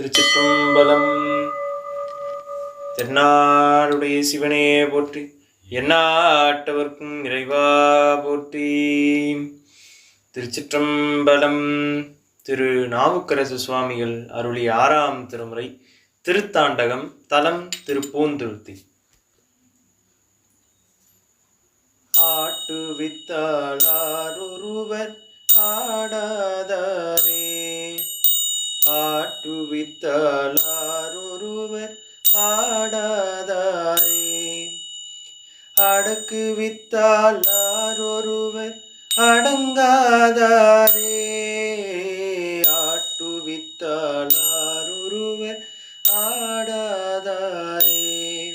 திருச்சிற்றம்பலம். தென்னாடுடைய சிவனே போற்றி எண்ணாட்டவர்க்கும் இறைவா போற்றி. திருச்சிற்றம்பலம். திரு நாவுக்கரசு சுவாமிகள் அருளி ஆறாம் திருமுறை திருத்தாண்டகம் தலம் திருப்பூந்துருத்தி ஆட்டுவித்தாளொருவர் ஆடாதாரே ஆட்டுவித்தாளொருவர் ஆடாதாரே. அடக்கு வித்தாளொருவர் அடங்காதாரே. ஆட்டுவித்தாளொருவர் ஆடாதாரே.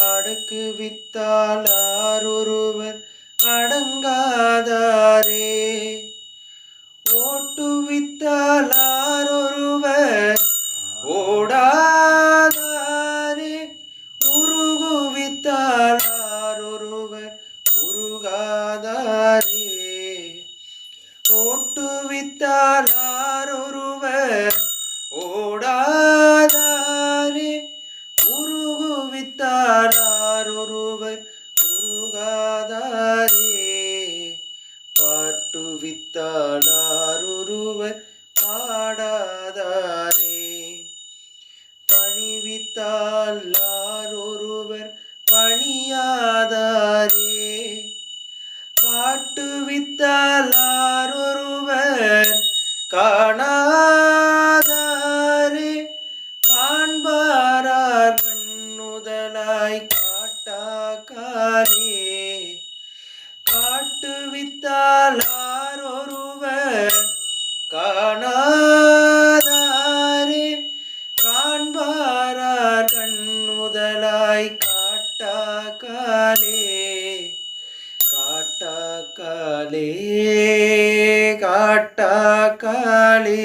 அடக்கு வித்தாளொருவர் அடங்காதாரே. ஓடாதாரே ஓடாதாரே உருகுவித்தாளொருவர் உருகாதாரே பாட்டுவித்தாளொருவர் பாடாதாரே பணிவித்தாளொருவர் பணியாதாரே காட்டுவித்தாளொருவர் கண்ணுதலாய் காட்டாக்காரே காட்டுவித்தாளொருவர் காணாதாரே காண்பாரார் கண்ணுதலாய் காட்டாக்காலே காட்டாக்காலே காட்டாக்காலே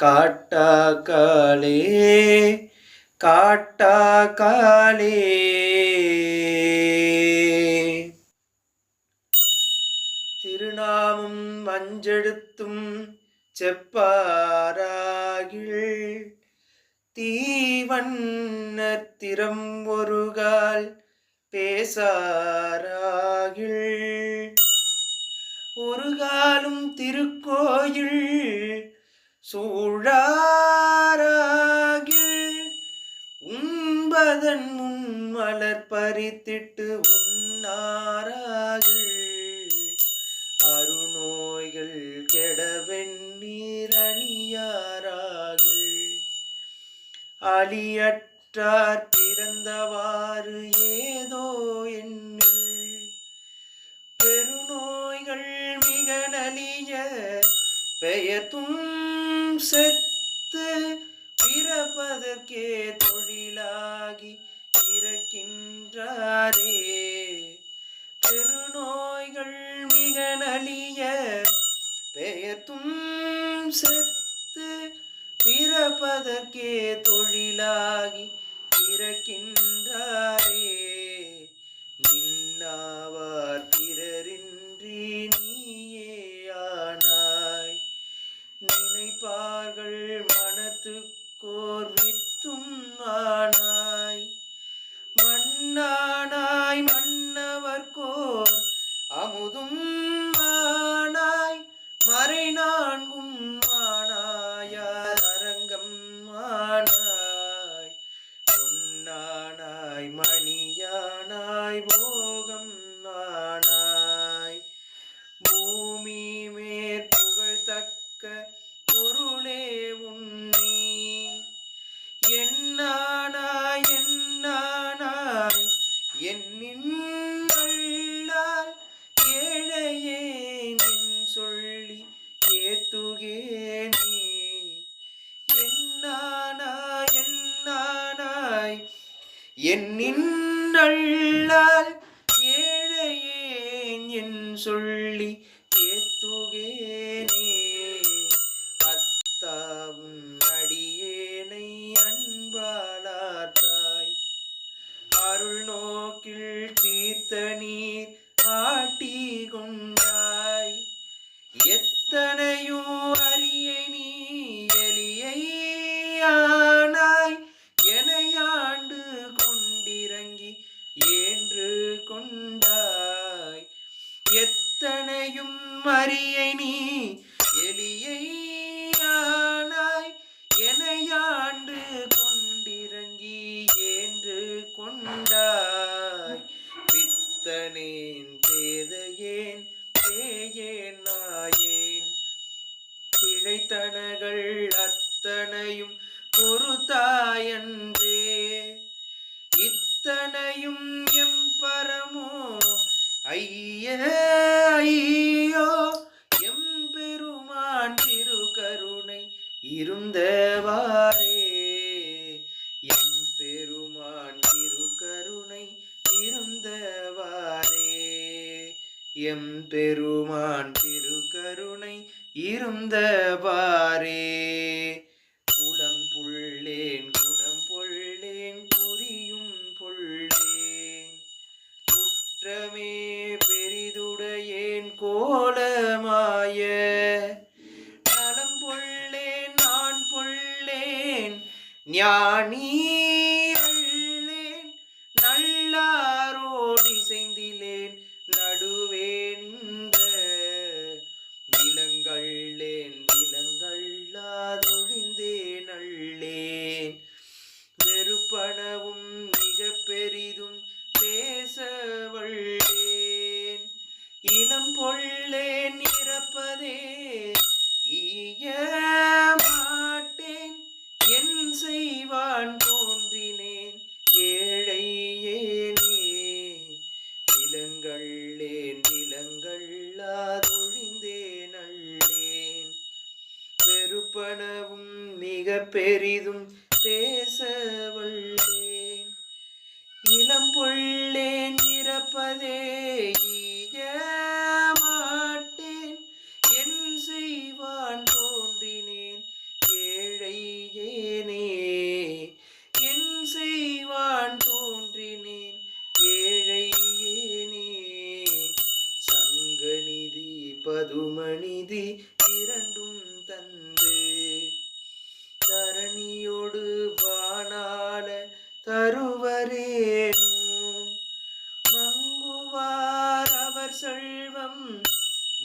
காட்டாக்காலே காட்டா காட்டாக்காலே திருநாமம் மஞ்செழுத்தும் செப்பாராகில் தீவண்ணத்திரம் ஒருகால் பேசாராகில். ஒரு காலும் திருக்கோயில் சூழாரா அதன் முன் மலர் பறித்திட்டு உன்னாராகள் அருநோய்கள் கெடவெண்ணீர் அணியாராகில் அலியற்றார் பிறந்தவாறு ஏதோ எண்ணில். பெருநோய்கள் மிக நலிய பெயர்த்தும் செத்து பிறப்பதற்கே தொழிலாகி இறக்கின்றாரே. பெருநோய்கள் மிக நலிய பெயர்த்தும் செத்து பிறப்பதற்கே தொழிலாகி இறக்கின்றாரே. நின்னாவார் மறை என்னின் ஏழையேன் என் சொல்லி ஏத்துகேனே. அத்தாவும் அடியேனை அன்பாளாத்தாய் அருள் நோக்கில் தீர்த்த நீர் ஆட்டி கொண்டாய். எத்தனையோ மரியை நீ எலியை ஆனாய் எனையாண்டு கொண்டிறங்கி என்று கொண்டாய். பித்தனேன் பேதையேன் பேயேன் நாயேன். பிழைத்தனகள் அத்தனையும் பொறுத்தாயன் எம் பெருமான் திருக்கருணை இருந்த பாரே. குளம் புள்ளேன் குணம் பொள்ளேன் புரியும் பொள்ளேன் குற்றமே பெரிதுடையேன் கோலமாய. நலம் பொள்ளேன் நான் பொள்ளேன் ஞானி பெரிதும் பேசவள்ளேன் இளம் பொள்ளேன் இறப்பதே மாட்டேன். என் செய்வான் தோன்றினேன் ஏழை ஏனே. என் செய்வான் தோன்றினேன் ஏழை ஏனே. சங்கநிதி பதுமணிதி மதிப்புவார் அவர் செல்வம்.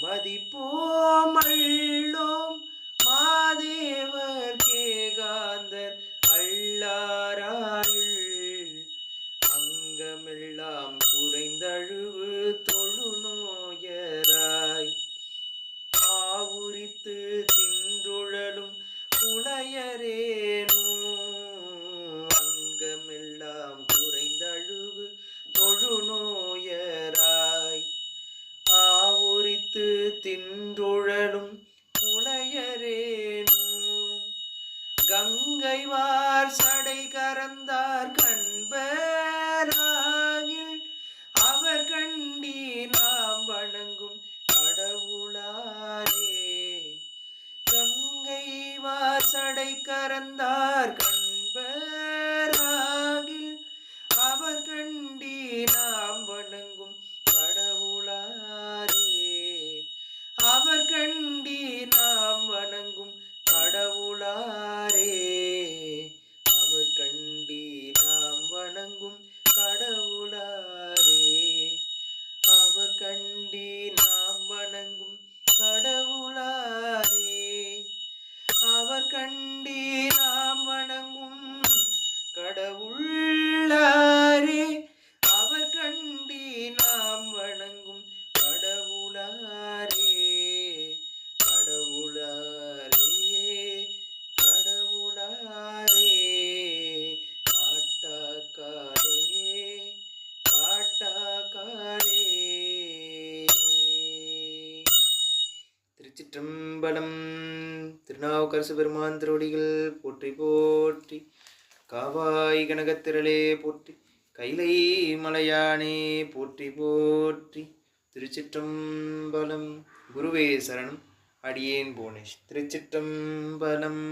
மதிப்போமள்ளோம் மாதேவர் கேகாந்தர் அள்ளாராயுள் கங்கைவார் சடை கறந்தார் கண்பராகில். அவர் கண்டி நாம் வணங்கும் கடவுளாரே. கங்கை சடை கறந்தார் கண் பலம் திருநாவுக்கரசு பெருமான் திருவடிகள் போற்றி போற்றி. காவாய் கனகத்திரளே போற்றி. கைலை மலையானே போற்றி போற்றி. திருச்சிற்றம்பலம். குருவே சரணம். அடியேன் போனேஷ் திருச்சிற்றம்பலம்.